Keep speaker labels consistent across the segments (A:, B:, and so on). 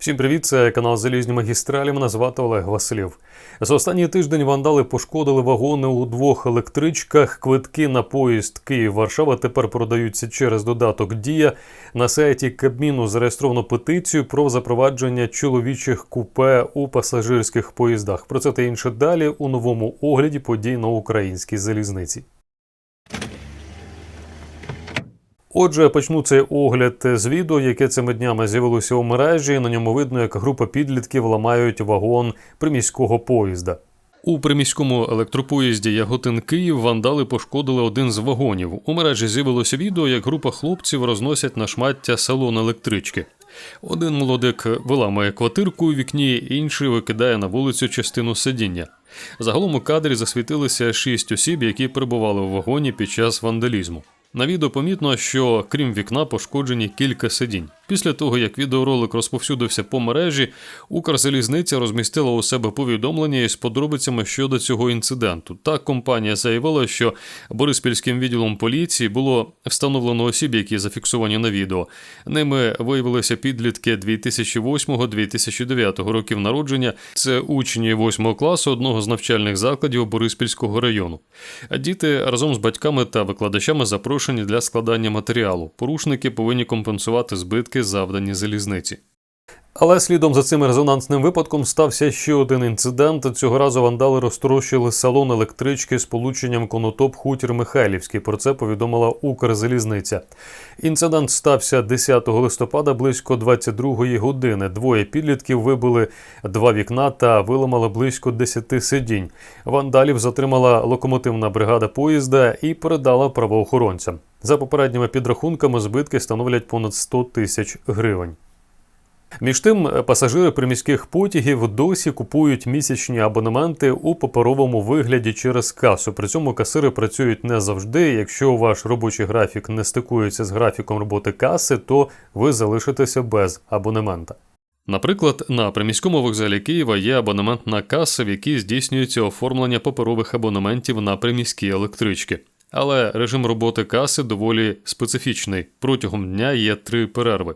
A: Всім привіт, це канал Залізні магістралі. Мене звати Олег Василів. За останній тиждень вандали пошкодили вагони у двох електричках. Квитки на поїзд Київ-Варшава тепер продаються через додаток Дія. На сайті Кабміну зареєстровано петицію про запровадження чоловічих купе у пасажирських поїздах. Про це та інше далі у новому огляді подій на українській залізниці. Отже, почну цей огляд з відео, яке цими днями з'явилося у мережі. На ньому видно, як група підлітків ламають вагон приміського поїзда. У приміському електропоїзді Яготин Київ вандали пошкодили один з вагонів. У мережі з'явилося відео, як група хлопців розносять на шмаття салон електрички. Один молодик виламує квартирку у вікні, інший викидає на вулицю частину сидіння. Загалом у кадрі засвітилися шість осіб, які перебували у вагоні під час вандалізму. На відео помітно, що крім вікна пошкоджені кілька сидінь. Після того, як відеоролик розповсюдився по мережі, Укрзалізниця розмістила у себе повідомлення із подробицями щодо цього інциденту. Так компанія заявила, що Бориспільським відділом поліції було встановлено осіб, які зафіксовані на відео. Ними виявилися підлітки 2008-2009 років народження. Це учні 8 класу одного з навчальних закладів Бориспільського району. Діти разом з батьками та викладачами запрошені для складання матеріалу. Порушники повинні компенсувати збитки, завдані залізниці. Але слідом за цим резонансним випадком стався ще один інцидент. Цього разу вандали розтрощили салон електрички з полученням конотоп хутір Михайлівський. Про це повідомила Укрзалізниця. Інцидент стався 10 листопада близько 22-ї години. Двоє підлітків вибили два вікна та виламали близько 10 сидінь. Вандалів затримала локомотивна бригада поїзда і передала правоохоронцям. За попередніми підрахунками збитки становлять понад 100 тисяч гривень. Між тим, пасажири приміських потягів досі купують місячні абонементи у паперовому вигляді через касу. При цьому касири працюють не завжди. Якщо ваш робочий графік не стикується з графіком роботи каси, то ви залишитеся без абонемента. Наприклад, на приміському вокзалі Києва є абонементна каса, в якій здійснюється оформлення паперових абонементів на приміські електрички. Але режим роботи каси доволі специфічний. Протягом дня є три перерви.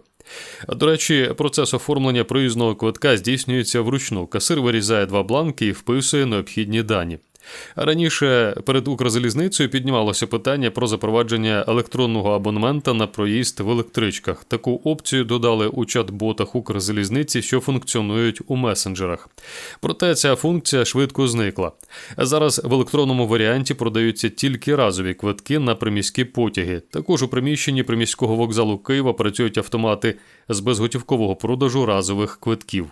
A: До речі, процес оформлення проїзного квитка здійснюється вручну. Касир вирізає два бланки і вписує необхідні дані. Раніше перед Укрзалізницею піднімалося питання про запровадження електронного абонемента на проїзд в електричках. Таку опцію додали у чат-ботах Укрзалізниці, що функціонують у месенджерах. Проте ця функція швидко зникла. Зараз в електронному варіанті продаються тільки разові квитки на приміські потяги. Також у приміщенні приміського вокзалу Києва працюють автомати з безготівкового продажу разових квитків.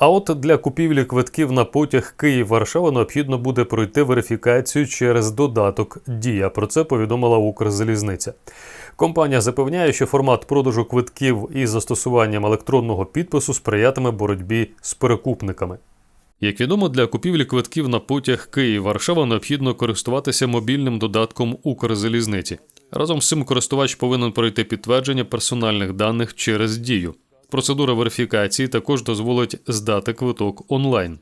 A: А от для купівлі квитків на потяг Київ-Варшава необхідно буде пройти верифікацію через додаток Дія. Про це повідомила Укрзалізниця. Компанія запевняє, що формат продажу квитків із застосуванням електронного підпису сприятиме боротьбі з перекупниками. Як відомо, для купівлі квитків на потяг Київ-Варшава необхідно користуватися мобільним додатком Укрзалізниці. Разом з цим користувач повинен пройти підтвердження персональних даних через дію. Процедура верифікації також дозволить здати квиток онлайн.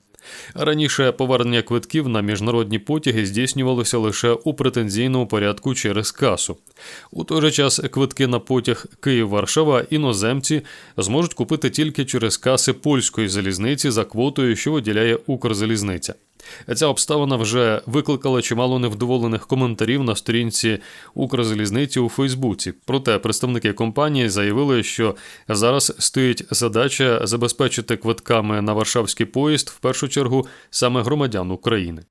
A: Раніше повернення квитків на міжнародні потяги здійснювалося лише у претензійному порядку через касу. У той же час квитки на потяг Київ-Варшава іноземці зможуть купити тільки через каси польської залізниці за квотою, що виділяє Укрзалізниця. Ця обставина вже викликала чимало невдоволених коментарів на сторінці Укрзалізниці у Фейсбуці. Проте представники компанії заявили, що зараз стоїть задача забезпечити квитками на варшавський поїзд в першу чергу саме громадян України.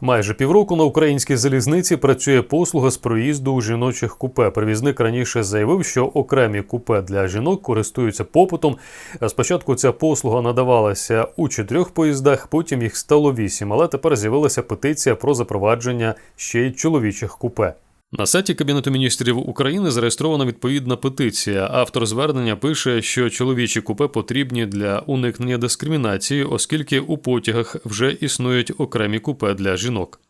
A: Майже півроку на українській залізниці працює послуга з проїзду у жіночих купе. Привізник раніше заявив, що окремі купе для жінок користуються попитом. Спочатку ця послуга надавалася у чотирьох поїздах, потім їх стало вісім. Але тепер з'явилася петиція про запровадження ще й чоловічих купе. На сайті Кабінету міністрів України зареєстрована відповідна петиція. Автор звернення пише, що чоловічі купе потрібні для уникнення дискримінації, оскільки у потягах вже існують окремі купе для жінок.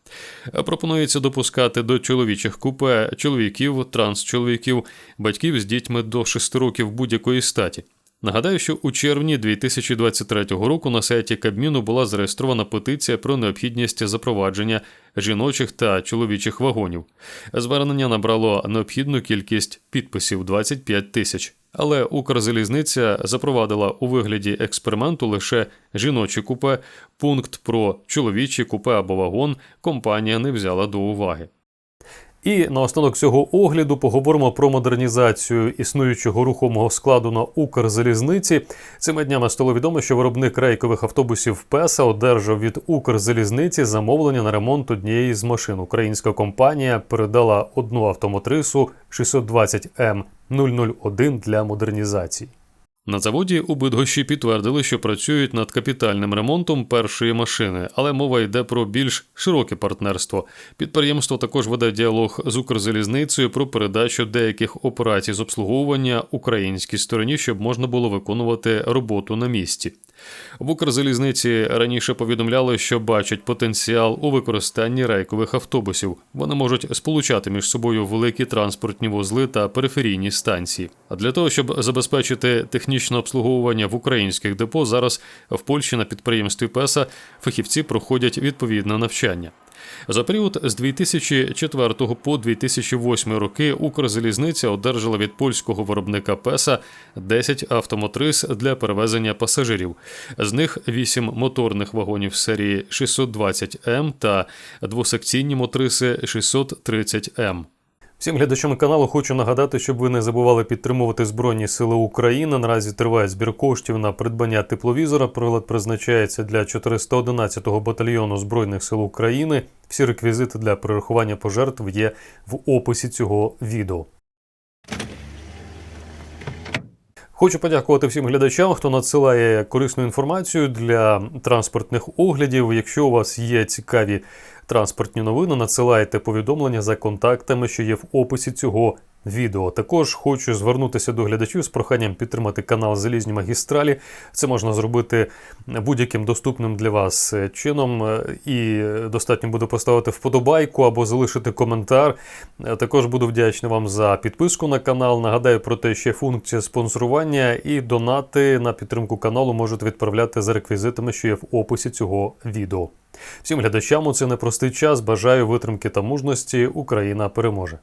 A: Пропонується допускати до чоловічих купе чоловіків, трансчоловіків, батьків з дітьми до 6 років будь-якої статі. Нагадаю, що у червні 2023 року на сайті Кабміну була зареєстрована петиція про необхідність запровадження жіночих та чоловічих вагонів. Звернення набрало необхідну кількість підписів 25 тисяч. Але Укрзалізниця запровадила у вигляді експерименту лише жіночі купе. Пункт про чоловічі купе або вагон компанія не взяла до уваги. І наостанок цього огляду поговоримо про модернізацію існуючого рухомого складу на Укрзалізниці. Цими днями стало відомо, що виробник рейкових автобусів ПЕСА одержав від Укрзалізниці замовлення на ремонт однієї з машин. Українська компанія передала одну автомотрису 620М 001 для модернізації. На заводі у Бидгощі підтвердили, що працюють над капітальним ремонтом першої машини, але мова йде про більш широке партнерство. Підприємство також веде діалог з Укрзалізницею про передачу деяких операцій з обслуговування українській стороні, щоб можна було виконувати роботу на місці. В Укрзалізниці раніше повідомляли, що бачать потенціал у використанні рейкових автобусів. Вони можуть сполучати між собою великі транспортні вузли та периферійні станції. А для того, щоб забезпечити технічне обслуговування в українських депо, зараз в Польщі на підприємстві ПЕСА фахівці проходять відповідне навчання. За період з 2004 по 2008 роки Укрзалізниця одержала від польського виробника ПЕСА 10 автомотрис для перевезення пасажирів. З них 8 моторних вагонів серії 620М та двосекційні мотриси 630М. Всім глядачам каналу хочу нагадати, щоб ви не забували підтримувати Збройні Сили України. Наразі триває збір коштів на придбання тепловізора. Прилад призначається для 411-го батальйону Збройних сил України. Всі реквізити для перерахування пожертв є в описі цього відео. Хочу подякувати всім глядачам, хто надсилає корисну інформацію для транспортних оглядів. Якщо у вас є цікаві транспортні новини, надсилайте повідомлення за контактами, що є в описі цього відео. Також хочу звернутися до глядачів з проханням підтримати канал Залізні магістралі. Це можна зробити будь-яким доступним для вас чином. І достатньо буде поставити вподобайку або залишити коментар. Також буду вдячний вам за підписку на канал. Нагадаю про те, що є функція спонсорування і донати на підтримку каналу можете відправляти за реквізитами, що є в описі цього відео. Всім глядачам у цей непростий час бажаю витримки та мужності. Україна переможе.